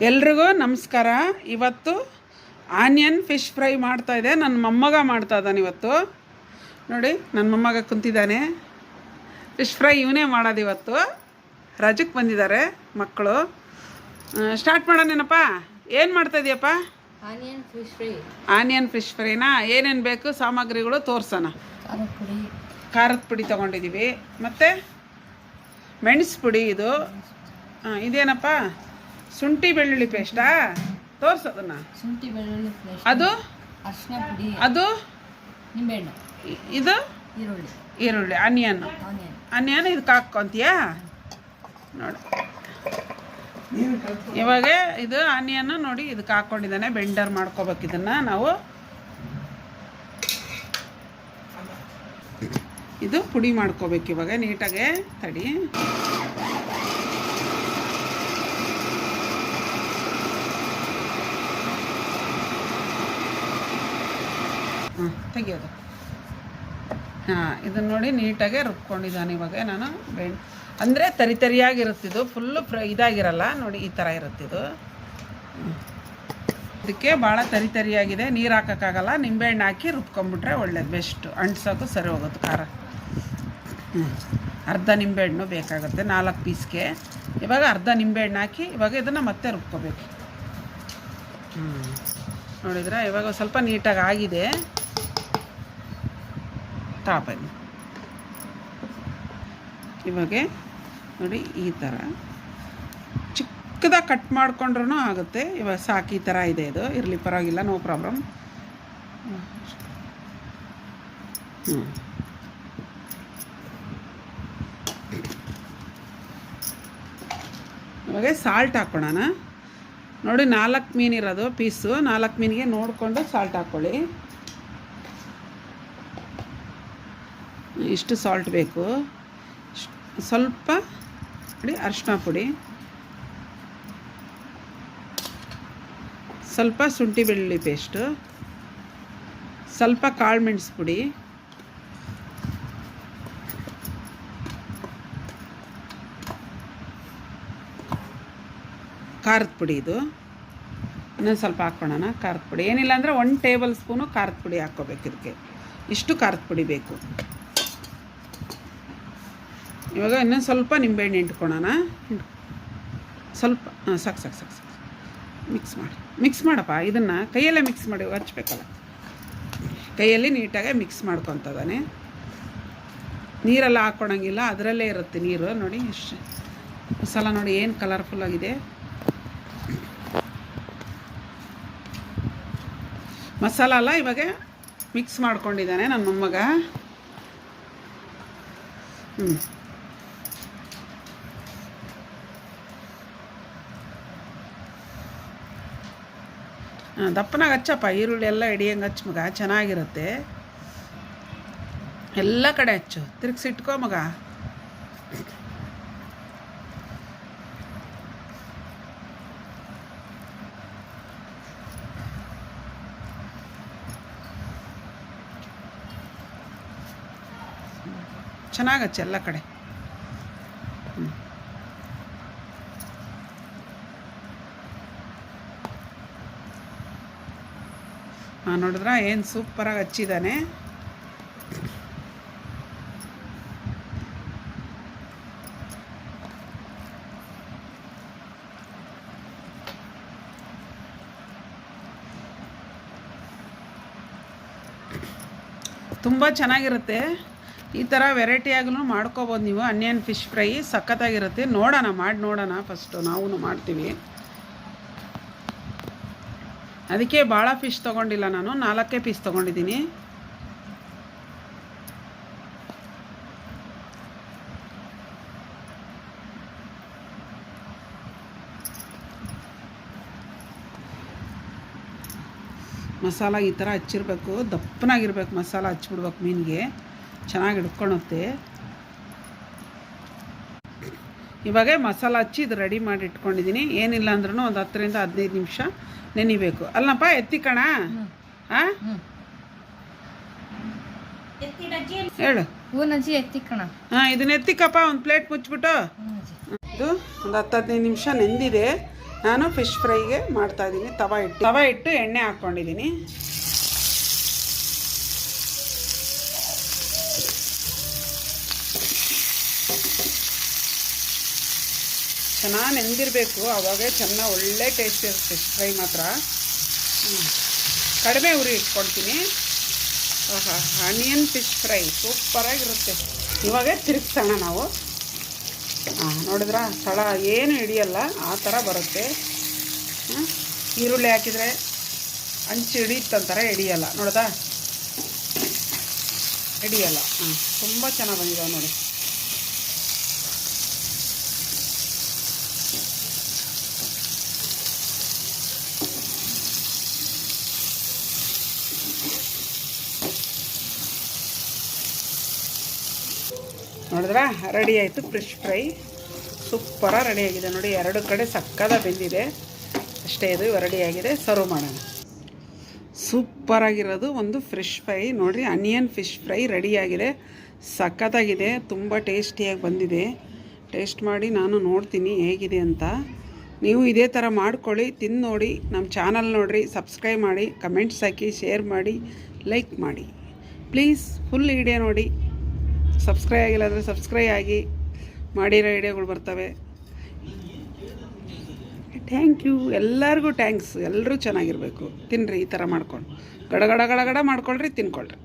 ಎಲ್ರಿಗೂ ನಮಸ್ಕಾರ. ಇವತ್ತು ಆನಿಯನ್ ಫಿಶ್ ಫ್ರೈ ಮಾಡ್ತಾ ಇದೆ. ನನ್ನ ಮೊಮ್ಮಗ ಮಾಡ್ತಾ ಇದ್ದಾನೆ ಇವತ್ತು. ನೋಡಿ ನನ್ನ ಮೊಮ್ಮಗ ಕುಂತಿದ್ದಾನೆ. ಫಿಶ್ ಫ್ರೈ ಇವನೇ ಮಾಡೋದು ಇವತ್ತು. ರಜಕ್ಕೆ ಬಂದಿದ್ದಾರೆ ಮಕ್ಕಳು. ಸ್ಟಾರ್ಟ್ ಮಾಡೋಣೇನಪ್ಪ ಏನು ಮಾಡ್ತಾ ಇದೆಯಪ್ಪ? Onion fish fry. Onion fish ಫ್ರೈನಾ? ಏನೇನು ಬೇಕು? ಸಾಮಗ್ರಿಗಳು ತೋರ್ಸೋಣ. ಖಾರದ ಪುಡಿ. ಖಾರದ ಪುಡಿ ತೊಗೊಂಡಿದ್ದೀವಿ. ಮತ್ತು ಮೆಣಸು ಪುಡಿ ಇದು. ಹಾಂ ಇದೇನಪ್ಪ? ಶುಂಠಿ ಬೆಳ್ಳುಳ್ಳಿ ಪೇಸ್ಟಾ ತೋರ್ಸೋದನ್ನ ಶುಂಠಿ ಬೆಳ್ಳುಳ್ಳಿ ಪೇಸ್ಟ್ ಅದು? ಅರಿಶಿನ ಪುಡಿ. ಅದು? ನಿಂಬೆಹಣ್ಣು. ಇದು? ಈರುಳ್ಳಿ. ಈರುಳ್ಳಿ ಆನಿಯನ್ ಆನಿಯನ್ ಆನಿಯನ್ ಇದಕ್ಕೆ ಹಾಕ್ಕೊಂತೀಯಾ? ನೋಡಿ. ಇವಾಗ ಇದು ಆನಿಯನ್ ನೋಡಿ ಇದಕ್ಕೆ ಹಾಕ್ಕೊಂಡಿದ್ದಾನೆ ಬೆಂಡರ್ ಮಾಡ್ಕೋಬೇಕು ಇದನ್ನ ನಾವು. ಇದು ಪುಡಿ ಮಾಡ್ಕೋಬೇಕು ಇವಾಗ ನೀಟಾಗೆ ತಡಿ. ಹಾಂ ತೆಗಿಯೋದು. ಹಾಂ, ಇದನ್ನು ನೋಡಿ ನೀಟಾಗೆ ರುಬ್ಕೊಂಡಿದ್ದಾನೆ ಇವಾಗ ನಾನು ಬೆಣ್ ಅಂದರೆ ತರಿ ತರಿಯಾಗಿರುತ್ತಿದ್ದು ಫುಲ್ಲು ಫ್ರ ಇದಾಗಿರಲ್ಲ, ನೋಡಿ ಈ ಥರ ಇರುತ್ತಿದ್ದು. ಹ್ಞೂ ಇದಕ್ಕೆ ಭಾಳ ತರಿ ತರಿಯಾಗಿದೆ, ನೀರು ಹಾಕೋಕ್ಕಾಗಲ್ಲ, ನಿಂಬೆಹಣ್ಣು ಹಾಕಿ ರುಬ್ಕೊಂಬಿಟ್ರೆ ಒಳ್ಳೇದು ಬೆಸ್ಟು ಅಂಟಿಸೋದು ಸರಿ ಹೋಗುತ್ತೆ ಖಾರ. ಹ್ಞೂ ಅರ್ಧ ನಿಂಬೆಹಣ್ಣು ಬೇಕಾಗುತ್ತೆ, ನಾಲ್ಕು ಪೀಸ್ಗೆ. ಇವಾಗ ಅರ್ಧ ನಿಂಬೆಹಣ್ಣು ಹಾಕಿ ಇವಾಗ ಇದನ್ನು ಮತ್ತೆ ರುಬ್ಕೋಬೇಕು. ಹ್ಞೂ ನೋಡಿದ್ರೆ? ಇವಾಗ ಸ್ವಲ್ಪ ನೀಟಾಗಿ ಆಗಿದೆ. ತಾಪಲ್ಲಿ ಇವಾಗ ನೋಡಿ ಈ ಥರ ಚಿಕ್ಕದಾಗಿ ಕಟ್ ಮಾಡಿಕೊಂಡ್ರೂ ಆಗುತ್ತೆ. ಇವಾಗ ಸಾಕು ಈ ಥರ ಇದೆ ಇದು. ಇರಲಿ, ಪರವಾಗಿಲ್ಲ ನೋ ಪ್ರಾಬ್ಲಮ್ ಹ್ಞೂ ಇವಾಗ ಸಾಲ್ಟ್ ಹಾಕ್ಕೊಳ್ಳೋಣ ನೋಡಿ ನಾಲ್ಕು ಮೀನಿರೋದು ಪೀಸು. ನಾಲ್ಕು ಮೀನಿಗೆ ನೋಡಿಕೊಂಡು ಸಾಲ್ಟ್ ಹಾಕ್ಕೊಳ್ಳಿ ಇಷ್ಟು ಸಾಲ್ಟ್ ಬೇಕು. ಸ್ವಲ್ಪ ನೋಡಿ ಅರಿಶಿನ ಪುಡಿ. ಸ್ವಲ್ಪ ಶುಂಠಿ ಬೆಳ್ಳುಳ್ಳಿ ಪೇಸ್ಟು ಸ್ವಲ್ಪ ಕಾಳು ಮೆಣಸು ಪುಡಿ. ಖಾರದ ಪುಡಿ ಇದು. ಇನ್ನೊಂದು ಸ್ವಲ್ಪ ಹಾಕ್ಕೊಳ್ಳೋಣ ಖಾರದ ಪುಡಿ. ಏನಿಲ್ಲ ಅಂದರೆ ಒನ್ ಟೇಬಲ್ ಸ್ಪೂನು ಖಾರದ ಪುಡಿ ಹಾಕ್ಕೋಬೇಕು ಇದಕ್ಕೆ. ಇಷ್ಟು ಖಾರದ ಪುಡಿ ಬೇಕು. ಇವಾಗ ಇನ್ನೊಂದು ಸ್ವಲ್ಪ ನಿಂಬೆಹಣ್ಣು ಹಿಂಡ್- ಸ್ವಲ್ಪ, ಹಾಂ, ಸಾಕು ಸಾಕು ಸಾಕು ಸಾಕು. ಮಿಕ್ಸ್ ಮಾಡಿ. ಮಿಕ್ಸ್ ಮಾಡಪ್ಪ, ಇದನ್ನು ಕೈಯಲ್ಲೇ ಮಿಕ್ಸ್ ಮಾಡಿ, ಹಚ್ಬೇಕಲ್ಲ. ಕೈಯಲ್ಲಿ ನೀಟಾಗೆ ಮಿಕ್ಸ್ ಮಾಡ್ಕೊತದಾನೆ ನೀರೆಲ್ಲ ಹಾಕ್ಕೊಳಂಗಿಲ್ಲ ಅದರಲ್ಲೇ ಇರುತ್ತೆ ನೀರು. ನೋಡಿ ಎಷ್ಟು ಮಸಾಲ ನೋಡಿ ಏನು ಕಲರ್ಫುಲ್ ಆಗಿದೆ. ಮಸಾಲ ಎಲ್ಲ ಇವಾಗ ಮಿಕ್ಸ್ ಮಾಡ್ಕೊಂಡಿದ್ದಾನೆ ನನ್ನ ಮೊಮ್ಮಗ. ಹ್ಞೂ ದಪ್ಪನಾಗ ಹಚ್ಚಪ್ಪ. ಈರುಳ್ಳಿ ಎಲ್ಲ ಹಿಡಿಯಂಗೆ ಹಚ್ಚು ಮಗ? ಚೆನ್ನಾಗಿರುತ್ತೆ. ಎಲ್ಲ ಕಡೆ ಹಚ್ಚು. ತಿರುಗಿಸಿಟ್ಕೋ ಮಗ. ಚೆನ್ನಾಗಿ ಹಚ್ಚು ಎಲ್ಲ ಕಡೆ. ಹಾಂ ನೋಡಿದ್ರ? ಏನು ಸೂಪರಾಗಿ ಹಚ್ಚಿದ್ದಾನೆ ತುಂಬ ಚೆನ್ನಾಗಿರುತ್ತೆ. ಈ ಥರ ವೆರೈಟಿಯಾಗೂ ಮಾಡ್ಕೋಬೋದು ನೀವು. ಅನಿಯನ್ ಫಿಶ್ ಫ್ರೈ ಸಖತ್ತಾಗಿರುತ್ತೆ. ನೋಡೋಣ, ಮಾಡಿ ನೋಡೋಣ ಫಸ್ಟು ನಾವು ಮಾಡ್ತೀವಿ. ಅದಕ್ಕೆ ಭಾಳ ಫಿಶ್ ತೊಗೊಂಡಿಲ್ಲ ನಾನು. ನಾಲ್ಕೇ ಪೀಸ್ ತೊಗೊಂಡಿದ್ದೀನಿ. ಮಸಾಲ ಈ ಥರ ಹಚ್ಚಿರ್ಬೇಕು. ದಪ್ಪನಾಗಿರ್ಬೇಕು ಮಸಾಲ ಹಚ್ಬಿಡ್ಬೇಕು ಮೀನಿಗೆ. ಚೆನ್ನಾಗಿ ಹಿಡ್ಕೊಳುತ್ತೆ. ಇವಾಗ ಮಸಾಲ ಹಚ್ಚಿ ಇದು ರೆಡಿ ಮಾಡಿ ಇಟ್ಕೊಂಡಿದ್ದೀನಿ ಏನಿಲ್ಲ ಅಂದ್ರೂ ಒಂದು ಹತ್ತರಿಂದ ಹದಿನೈದು ನಿಮಿಷ ನೆನಿಬೇಕು. ಅಲ್ಲಪ್ಪ ಎತ್ತಿಕಣ ಹಾಂ ಹೇಳು. ಹಾಂ ಇದನ್ನ ಎತ್ತಿಕಪ್ಪ ಒಂದು ಪ್ಲೇಟ್ ಮುಚ್ಚಿಬಿಟ್ಟು. ಇದು ಒಂದು ಹತ್ತು ಹದಿನೈದು ನಿಮಿಷ ನೆಂದಿದೆ. ನಾನು ಫಿಶ್ ಫ್ರೈಗೆ ಮಾಡ್ತಾ ಇದ್ದೀನಿ ತವ ಇಟ್ಟು ತವ ಇಟ್ಟು ಎಣ್ಣೆ ಹಾಕ್ಕೊಂಡಿದ್ದೀನಿ ಚೆನ್ನಾಗಿ ನೆಂದಿರಬೇಕು. ಆವಾಗ ಚೆನ್ನಾಗಿ ಒಳ್ಳೆ ಟೇಸ್ಟ್ ಇರುತ್ತೆ ಫ್ರೈ ಮಾತ್ರ. ಕಡಿಮೆ ಉರಿ ಇಟ್ಕೊಳ್ತೀನಿ. ಆಹಾ ಆನಿಯನ್ ಫಿಶ್ ಫ್ರೈ ಸೂಪರಾಗಿರುತ್ತೆ ಇವಾಗ ತಿರುಗ್ಸೋಣ ನಾವು. ಹಾಂ ನೋಡಿದ್ರಾ? ಸ್ಥಳ ಏನು ಹಿಡಿಯಲ್ಲ, ಆ ಥರ ಬರುತ್ತೆ? ಈರುಳ್ಳಿ ಹಾಕಿದರೆ ಹಂಚು ಹಿಡಿಯುತ್ತಂತಾರೆ ಹಿಡಿಯಲ್ಲ. ನೋಡ್ದಾ? ಹಿಡಿಯಲ್ಲ. ಹಾಂ ತುಂಬ ಚೆನ್ನಾಗಿ ಬಂದಿದ್ದಾವೆ ನೋಡಿ. ನೋಡಿದ್ರಾ? ರೆಡಿ ಆಯಿತು ಫಿಶ್ ಫ್ರೈ ಸೂಪರಾಗಿ ರೆಡಿಯಾಗಿದೆ ನೋಡಿ, ಎರಡು ಕಡೆ ಸಕ್ಕದ ಬೆಂದಿದೆ. ಅಷ್ಟೇ ಇದು ರೆಡಿಯಾಗಿದೆ ಸರ್ವ್ ಮಾಡೋಣ. ಸೂಪರಾಗಿರೋದು ಒಂದು ಫ್ರೆಶ್ ಫ್ರೈ ನೋಡಿರಿ ಅನಿಯನ್ ಫಿಶ್ ಫ್ರೈ ರೆಡಿಯಾಗಿದೆ ಸಖತ್ತಾಗಿದೆ ತುಂಬ ಟೇಸ್ಟಿಯಾಗಿ ಬಂದಿದೆ. ಟೇಸ್ಟ್ ಮಾಡಿ ನಾನು ನೋಡ್ತೀನಿ ಹೇಗಿದೆ ಅಂತ. ನೀವು ಇದೇ ಥರ ಮಾಡ್ಕೊಳ್ಳಿ ತಿಂದು ನೋಡಿ. ನಮ್ಮ ಚಾನಲ್ ನೋಡಿರಿ ಸಬ್ಸ್ಕ್ರೈಬ್ ಮಾಡಿ ಕಮೆಂಟ್ಸ್ ಹಾಕಿ ಶೇರ್ ಮಾಡಿ ಲೈಕ್ ಮಾಡಿ. ಪ್ಲೀಸ್ ಫುಲ್ ವಿಡಿಯೋ ನೋಡಿ. ಸಬ್ಸ್ಕ್ರೈಬ್ ಆಗಿಲ್ಲ ಅಂದರೆ ಸಬ್ಸ್ಕ್ರೈಬ್ ಆಗಿ ಮಾಡಿರೋ ವಿಡಿಯೋಗಳು ಬರ್ತವೆ. ಥ್ಯಾಂಕ್ ಯು ಎಲ್ಲರಿಗೂ ಥ್ಯಾಂಕ್ಸ್ ಎಲ್ಲರೂ ಚೆನ್ನಾಗಿರಬೇಕು. ತಿನ್ನಿರಿ ಈ ಥರ ಮಾಡ್ಕೊಂಡು. ಗಡಗಡ ಗಡಗಡ ಗಡ ಗಡ ಮಾಡ್ಕೊಳ್ರಿ, ತಿನ್ಕೊಳ್ರಿ.